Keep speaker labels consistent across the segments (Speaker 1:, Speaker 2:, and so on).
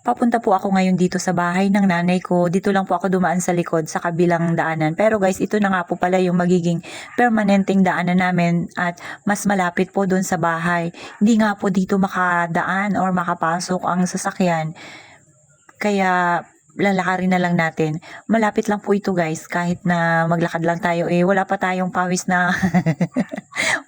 Speaker 1: Papunta po ako ngayon dito sa bahay ng nanay ko. Dito lang po ako dumaan sa likod sa kabilang daanan. Pero guys, ito na nga po pala yung magiging permanenteng daanan namin at mas malapit po doon sa bahay. Hindi nga po dito makadaan or makapasok ang sasakyan. Kaya lalakarin na lang natin. Malapit lang po ito guys. Kahit na maglakad lang tayo eh wala pa tayong pawis na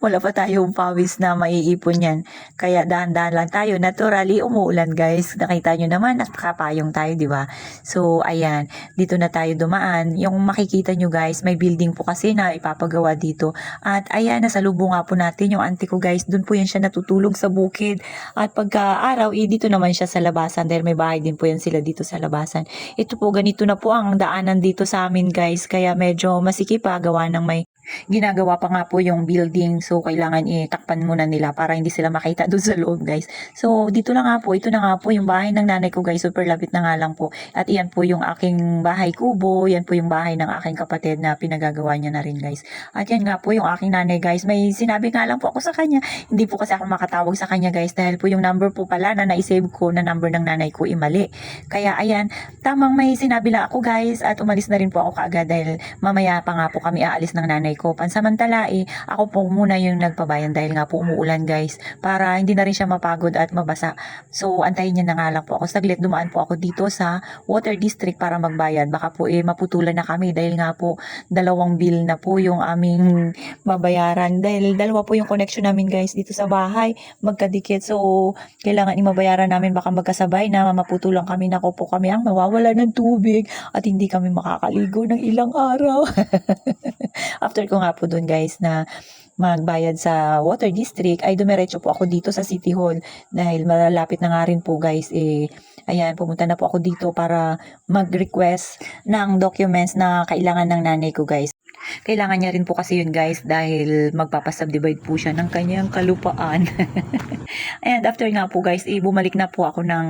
Speaker 1: wala pa tayong pawis na maiipon yan. Kaya dahan-dahan lang tayo. Naturally, umuulan guys. Nakita nyo naman, nakapayong tayo, di ba? So, ayan. Dito na tayo dumaan. Yung makikita nyo guys, may building po kasi na ipapagawa dito. At ayan, nasa lubo nga po natin yung auntie ko guys. Doon po yan siya natutulog sa bukid. At pagka araw, eh, dito naman siya sa labasan. Dahil may bahay din po yan sila dito sa labasan. Ito po, ganito na po ang daanan dito sa amin guys. Kaya medyo masikip pa gawa ng may ginagawa pa nga po yung building so kailangan itakpan muna nila para hindi sila makita doon sa loob guys. So dito na nga po ito na nga po yung bahay ng nanay ko guys. Super lapit na nga lang po. At iyan po yung aking bahay kubo yan po yung bahay ng aking kapatid na pinagagawa niya na rin guys. At yan nga po yung aking nanay guys. May sinabi nga lang po ako sa kanya. Hindi po kasi ako makatawag sa kanya guys dahil po yung number po pala na naisave ko na number ng nanay ko imali kaya ayan tamang may sinabi lang ako guys at umalis na rin po ako kaagad dahil mamaya pa nga po kami aalis ng nanay ko. Pansamantala eh, ako po muna yung nagpabayan dahil nga po umuulan guys para hindi na rin siya mapagod at mabasa. So antayin niya na nga lang po ako. Saglit dumaan po ako dito sa water district para magbayad. Baka po eh maputulan na kami dahil nga po dalawang bill na po yung aming mabayaran. Dahil dalawa po yung connection namin guys dito sa bahay magkadikit. So kailangan imabayaran namin baka magkasabay na maputulang kami na po kami ang mawawala ng tubig at hindi kami makakaligo ng ilang araw. After ko nga po dun guys na magbayad sa water district ay dumiretso po ako dito sa City Hall dahil malapit na nga rin po guys eh. Ayan pumunta na po ako dito para mag-request ng documents na kailangan ng nanay ko guys. Kailangan niya rin po kasi yun guys dahil magpapasubdivide po siya ng kanyang kalupaan. And after nga po guys eh, bumalik na po ako ng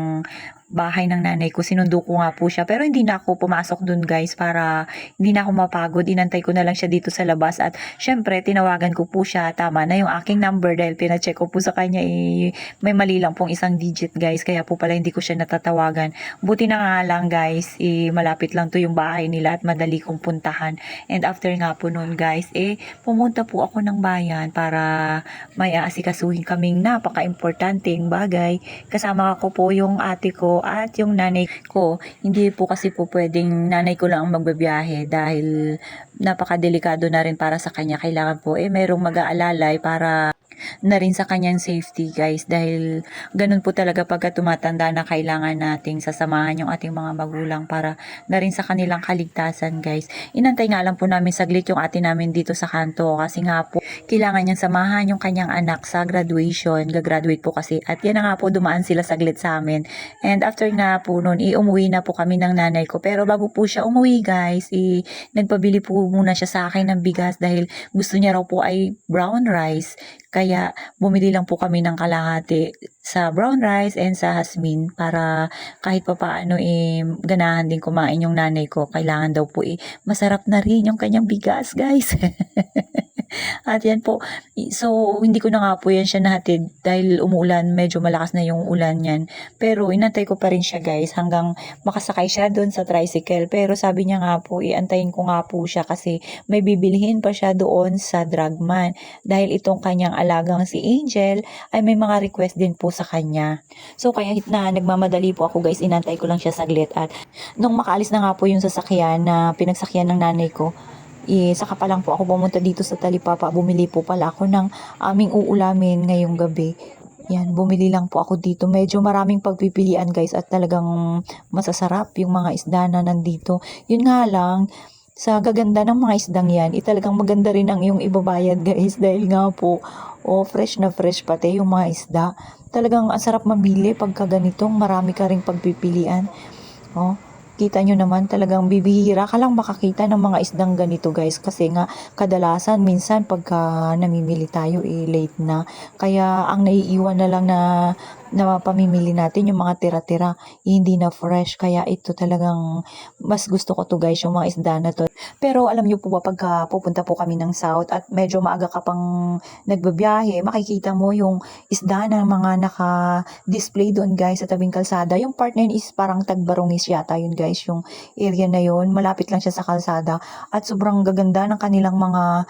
Speaker 1: bahay ng nanay ko. Sinundo ko nga po siya. Pero hindi na ako pumasok dun guys para hindi na ako mapagod. Inantay ko na lang siya dito sa labas. At syempre, tinawagan ko po siya. Tama na yung aking number dahil pinacheck ko po sa kanya. Eh, may mali lang pong isang digit guys. Kaya po pala hindi ko siya natatawagan. Buti na nga lang guys. Eh, malapit lang to yung bahay nila at madali kong puntahan. And after nga po nun guys, eh, pumunta po ako ng bayan para may aasikasuhin kaming napaka-importanteng bagay. Kasama ko po yung ate ko at yung nanay ko. Hindi po kasi po pwedeng nanay ko lang ang magbabiyahe dahil napakadelikado na rin para sa kanya. Kailangan po eh merong mag-aalalay para na rin sa kanyang safety guys dahil ganun po talaga pagka tumatanda na kailangan nating sasamahan yung ating mga magulang para na rin sa kanilang kaligtasan guys. Inantay nga lang po namin saglit yung ate namin dito sa kanto kasi nga po kailangan niyang samahan yung kanyang anak sa graduation. Gagraduate po kasi at yan na nga po dumaan sila saglit sa amin. And after nga po nun, i-umuwi na po kami ng nanay ko. Pero bago po siya umuwi guys, i nagpabili po muna siya sa akin ng bigas dahil gusto niya raw po ay brown rice. Kaya bumili lang po kami ng kalahati sa brown rice and sa hasmin para kahit pa paano eh ganahan din kumain yung nanay ko. Kailangan daw po eh masarap na rin yung kanyang bigas guys. At yan po, so hindi ko na nga po yan siya nahatid dahil umuulan, medyo malakas na yung ulan yan. Pero inantay ko pa rin siya guys hanggang makasakay siya doon sa tricycle. Pero sabi niya nga po, iantayin ko nga po siya kasi may bibilihin pa siya doon sa drugman. Dahil itong kanyang alagang si Angel ay may mga request din po sa kanya. So kaya na nagmamadali po ako guys, inantay ko lang siya saglit. At nung makaalis na nga po yung sasakyan na pinagsakyan ng nanay ko, eh, saka pa lang po ako pumunta dito sa Talipapa. Bumili po pala ako ng aming uulamin ngayong gabi. Yan, bumili lang po ako dito. Medyo maraming pagpipilian guys at talagang masasarap yung mga isda na nandito. Yun nga lang, sa gaganda ng mga isdang yan, eh, talagang maganda rin ang iyong ibabayad guys dahil nga po, oh, fresh na fresh pati yung mga isda. Talagang ang sarap mamili pagka ganitong marami ka ring pagpipilian. Oh, kita nyo naman talagang bibihira ka lang makakita ng mga isdang ganito guys. Kasi nga kadalasan minsan pagka namimili tayo eh late na. Kaya ang naiiwan na lang na na pamimili natin yung mga tira-tira hindi na fresh. Kaya ito talagang mas gusto ko to guys yung mga isda na to Pero alam niyo po ba pagka pupunta po kami ng south at medyo maaga ka pang nagbabiyahe, makikita mo yung isda na mga naka-display doon guys sa tabing kalsada. Yung part na yun is parang tagbarongis yata yun guys, yung area na yun. Malapit lang siya sa kalsada at sobrang gaganda ng kanilang mga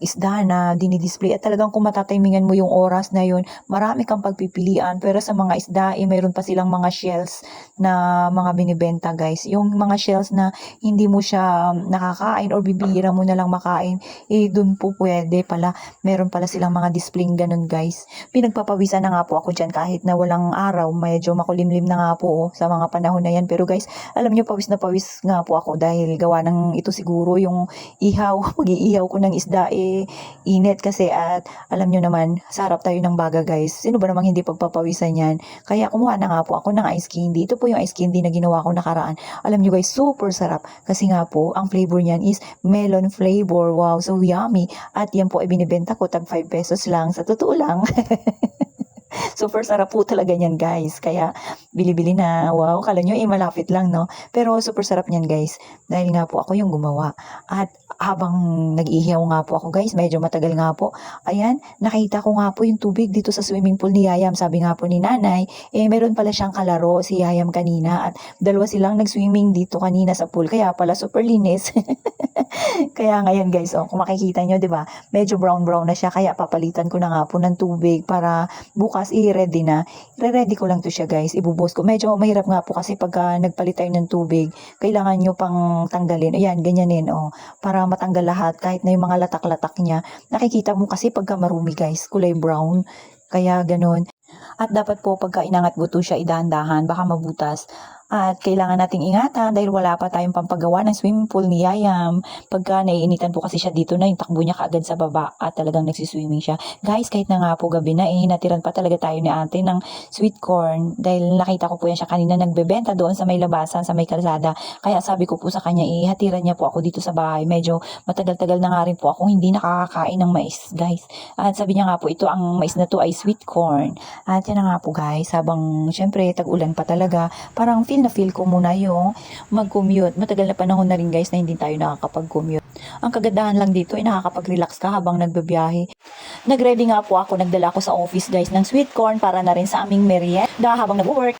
Speaker 1: isda na dinidisplay at talagang kung matatimingan mo yung oras na yun, marami kang pagpipilian pero sa mga isda, eh, mayroon pa silang mga shells na mga binibenta guys. Yung mga shells na hindi mo siya nakakain or bibihira mo na lang makain, eh dun po pwede pala. Meron pala silang mga display ganun guys. Pinagpapawisan na nga po ako dyan kahit na walang araw, medyo makulimlim na nga po oh, sa mga panahon na yan. Pero guys, alam nyo pawis na pawis nga po ako dahil gawa ng ito siguro yung ihaw, mag-iihaw ko ng isda eh init kasi at alam nyo naman, sarap tayo ng baga guys. Sino ba namang hindi pagpapawisan yan? Kaya kumuha na nga po ako ng ice candy. Ito po yung ice candy na ginawa ko nakaraan. Alam nyo guys, super sarap. Kasi nga po, ang flavor niyan is melon flavor. Wow, so yummy. At yan po ay binibenta ko tag 5 pesos lang. Sa totoo lang. Super sarap po talaga niyan guys. Kaya bili-bili na. Wow, kala nyo eh malapit lang no. Pero super sarap niyan guys. Dahil nga po ako yung gumawa. At habang nag-ihiyaw nga po ako guys, medyo matagal nga po. Ayan, nakita ko nga po yung tubig dito sa swimming pool ni Yayam. Sabi nga po ni nanay, eh meron pala siyang kalaro si Yayam kanina. At dalawa silang nag-swimming dito kanina sa pool. Kaya pala super linis. Kaya ngayon guys, oh, kung makikita nyo, di ba, medyo brown-brown na siya. Kaya papalitan ko na nga po ng tubig para bukas i-ready na. I-ready ko lang to siya guys, ibubos ko. Medyo mahirap nga po kasi pagka nagpalit tayo ng tubig, kailangan nyo pang tanggalin. Ayan, ganyanin, oh, para matanggal lahat kahit na yung mga latak-latak niya. Nakikita mo kasi pagka marumi guys, kulay brown. Kaya ganun. At dapat po pagka inangat buto siya, idahan-dahan, baka mabutas. At kailangan nating ingatan dahil wala pa tayong pampagawa ng swimming pool ni Yayam. Pagka naiinitan po kasi siya dito na yung takbo niya kaagad sa baba at talagang nagsiswimming siya. Guys, kahit na nga po gabi na, eh, hinatiran pa talaga tayo ni ate ng sweet corn dahil nakita ko po yan siya kanina nagbebenta doon sa may labasan, sa may kalsada. Kaya sabi ko po sa kanya, eh, hatiran niya po ako dito sa bahay. Medyo matagal-tagal na nga rin po ako hindi nakakakain ng mais, guys. At sabi niya nga po, ito ang mais na to ay sweet corn. At yan na nga po guys, habang syempre tag-ulan pa talaga, parang feel na feel ko muna yung mag-commute. Matagal na panahon na rin guys na hindi tayo nakakapag-commute. Ang kagandahan lang dito ay nakakapag-relax ka habang nagbabiyahe. Nag-ready nga po ako, nagdala ako sa office guys ng sweet corn para na rin sa aming merienda habang nag-work.